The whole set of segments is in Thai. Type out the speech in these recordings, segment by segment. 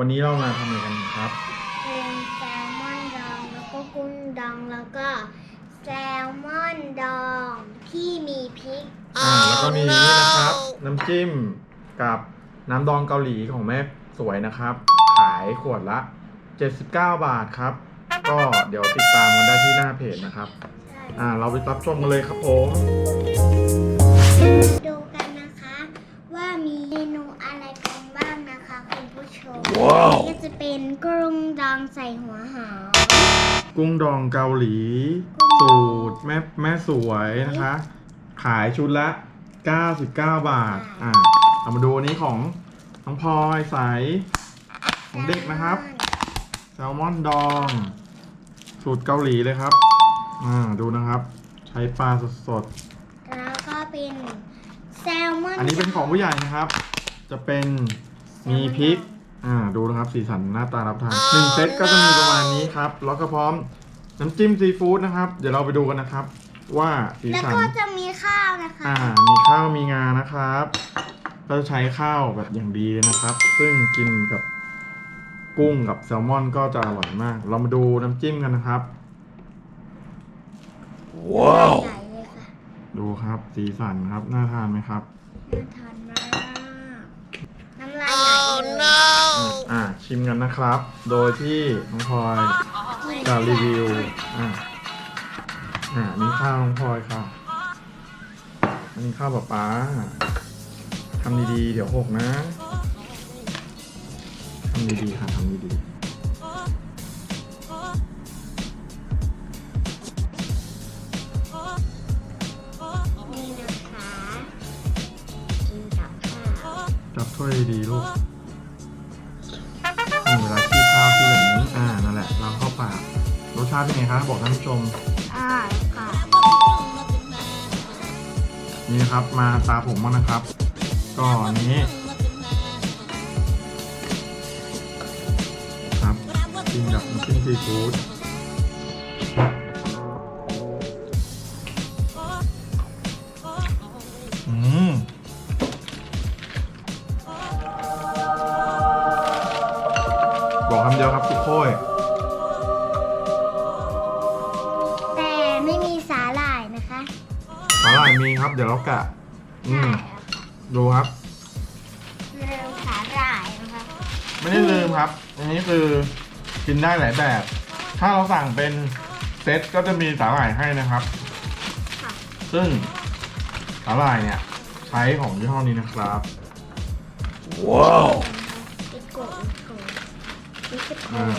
วันนี้เรามาทำอะไรกันครับเป็นแซลมอนดองแล้วก็กุ้งดองแล้วก็แซลมอนดองที่มีพริก อ่าแล้วก็มีนี่นะครับ น้ำจิ้มกับน้ำดองเกาหลีของแม่สวยนะครับ ขายขวดละ 79 บาทครับ ก็เดี๋ยวติดตามกันได้ที่หน้าเพจนะครับ ใช่อ่า เราไปรับชมกันเลยครับผม ดูกันนะคะ ว่ามีเมนูอะไรกันบ้างนะ คะคุณผู้ชมว้าวก็จะเป็นกุ้งดองใส่หัวหอมกุ้งดองเกาหลี สูตรแม่แม่สวยนะคะ ขายชุดละ 99 บาท อ่าเอามาดูอันนี้ของน้องพลอยใสของเด็กนะครับ แซลมอนดอง สูตรเกาหลีเลยครับ อ่าดูนะครับ ใช้ปลาสดแล้วก็เป็นแซลมอน ๆ อันนี้เป็นของผู้ใหญ่นะครับ จะเป็น มีพริก อ่า ดูนะครับ สีสันหน้าตารับทานหนึ่งเซตก็จะมีประมาณนี้ครับ แล้วก็พร้อมน้ำจิ้มซีฟู้ดนะครับ เดี๋ยวเราไปดูกันนะครับ ว่าสีแล้วสัน ก็จะมีข้าวนะคะ อ่า มีข้าวมีงานะครับ เราจะใช้ข้าวแบบอย่างดีเลยนะครับ ซึ่งกินกับกุ้งกับแซลมอนก็จะอร่อยมาก เรามาดูน้ำจิ้มกันนะครับ ว้าว ใหญ่เลยค่ะดูครับ สีสันครับ น่าทานไหมครับ น่าทานมาก น้ำลายไหลเลย อ่า ชิ มกันนะครับ โดยที่น้องพลอยจะรีวิว อ่า อ่านี่ข้าวน้องพลอยครับอันนี้ข้าวป๊าป๊าทำดีๆ เดี๋ยวหกนะ ทำดีๆค่ะทำดีๆนี่นะคะกินกับข้าวจับถ้วยดีๆลูก ปาก รสชาติเป็นไงคะบอกท่านผู้ชม อ่าค่ะ นี่นะครับ มาตาผมบ้างนะครับ ก็อันนี้ครับกินกับน้ำจิ้มซีฟู้ดอืมบอกคำเดียวครับทุกโค้ย คะสาหร่ายมีครับ เดี๋ยวเรากะอืมดูครับเริ่มสาหร่ายนะคะไม่ได้ลืมครับ อันนี้คือกินได้หลายแบบ ถ้าเราสั่งเป็นเซตก็จะมีสาหร่ายให้นะครับ ค่ะซึ่งสาหร่ายเนี่ย ใช้ของยี่ห้อนี้นะครับ ว้าวอิโกะอิโกะอิโกะอ่า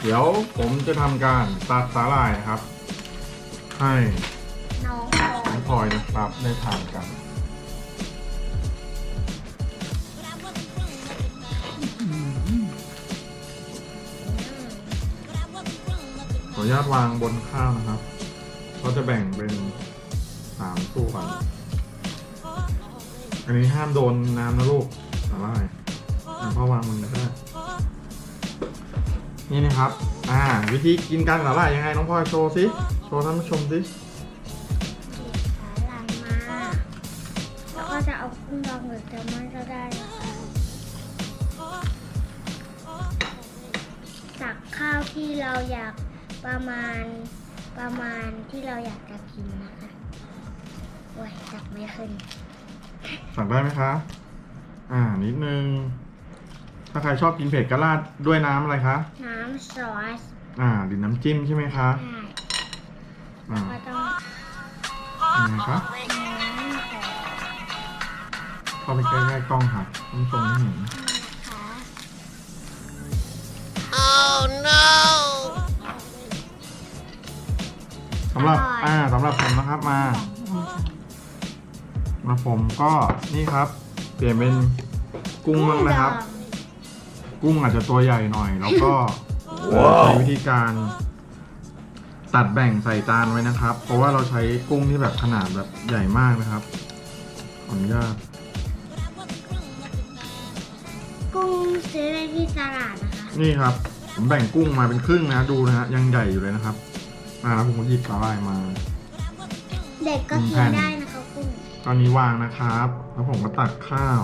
เดี๋ยวผมจะทำการตัดสาหร่ายนะครับ ให้น้อง น้องพลอยนะครับได้ทานกันขออนุญาตวางบนข้าวนะครับก็จะแบ่งเป็นสามส่วนอันนี้ห้ามโดนน้ำนะลูกสาหร่ายอะพ่อวางบนก็ได้นี่นะครับ อ่า วิธีกินการสาหร่ายยังไงน้องพลอยโชว์สิ โชว์ท่านผู้ชมสิ ที่เราอยากประมาณประมาณที่เราอยากจะกินนะคะ โอ้ยตักไม่ขึ้น สั่งได้ไหมคะ อ่า นิดนึง ถ้าใครชอบกินเผ็ดก็ราดด้วยน้ำอะไรคะ น้ำซอสอ่าหรือน้ำจิ้มใช่ไหมคะ ใช่อ่าก็ต้องยังไงคะน้ำหอมเข้าไปใกล้ๆกล้องค่ะท่านผู้ชมไม่เห็น นะคะสำหรับอ่าสำหรับผมนะครับมา มาผมก็นี่ครับ เปลี่ยนเป็นกุ้งบ้างนะครับ กุ้งอาจจะตัวใหญ่หน่อย แล้วก็ว้าวใช้วิธีการ ตัดแบ่งใส่จานไว้นะครับ เพราะว่าเราใช้กุ้งที่แบบขนาดแบบใหญ่มากนะครับขออนุญาตกุ้งซื้อได้ที่ตลาดนะคะ นี่ครับ ผมแบ่งกุ้งมาเป็นครึ่งนะดูนะฮะยังใหญ่อยู่เลยนะครับ อ่าแล้วผมก็หยิบสาหร่ายมา เด็กก็อืมกิแผ่นนได้นะคะกุ้งตอนนี้วางนะครับ แล้วผมก็ตักข้าว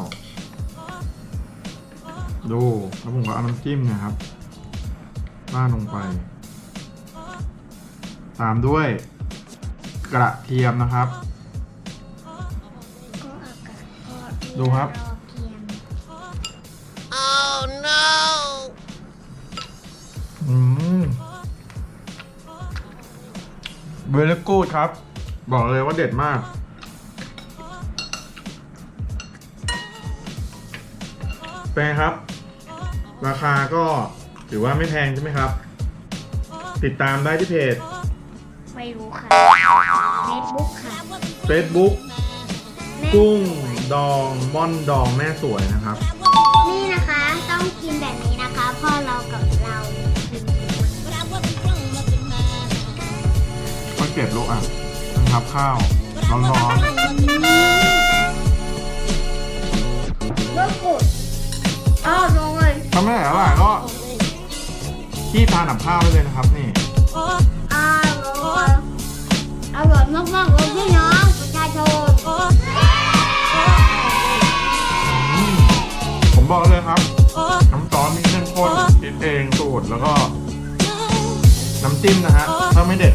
นดู แล้วผมก็เอาน้ำจิ้มเนะครับราดลงไป ตามด้วยกระเทียมนะครับ ก็อากาศก็ดูครับอเกียมอืม เบลกูดครับ บอกเลยว่าเด็ดมาก เป็นไงครับ ราคาก็ถือว่าไม่แพงใช่ไหมครับ ติดตามได้ที่เพจ ไม่รู้ค่ะเฟซบุ๊กค่ะ Facebook แม่กุ้งดองม่อนดองแม่สวยนะครับ นี่นะคะ ต้องกินแบบนี้นะคะ พ่อเรากับเรา กินก็เก็บลูกอะนะครับข้าวร้อนเบอร์กุดอ้าวลงเลยๆถ้าไม่ไหนอร่อยก็ขี้ทานกับข้าวได้เลยนะครับนี่ อ้าวลงเลยอร่อยมากๆเลยพี่น้องประชาชนอืมผมบอกเลยครับ น้ำซอสมีเข้มข้นคิดเองสูตรแล้วก็น้ำจิ้มนะฮะ ถ้าไม่เด็ด